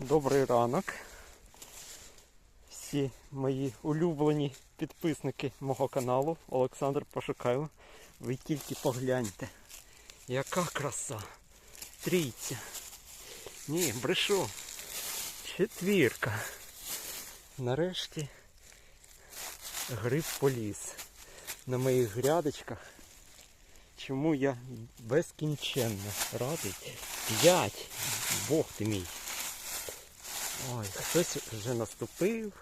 Добрий ранок. Всі мої улюблені підписники мого каналу Олександр Пошукайло. Ви тільки погляньте. Яка краса. Трійця. Ні, брешу. Четвірка. Нарешті гриб поліз на моїх грядочках. Чому я безкінченно радий. П'ять. Бог ти мій. Ой, хтось вже наступив.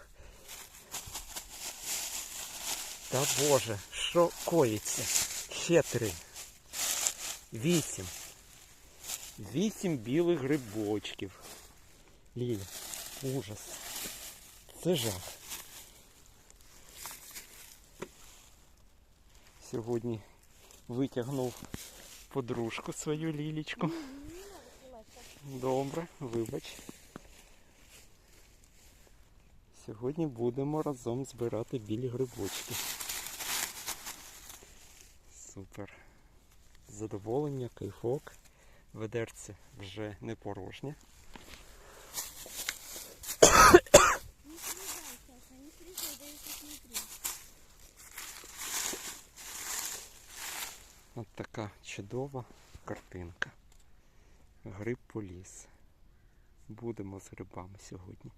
Та Боже, що коїться? Ще три. Вісім. Вісім білих грибочків. Ліля, ужас. Це жах. Сьогодні витягнув подружку свою лілічку. Добре, вибач. Сьогодні будемо разом збирати білі грибочки. Супер. Задоволення, кайфок. Ведерце вже не порожнє. От така чудова картинка. Гриб поліз. Будемо з грибами сьогодні.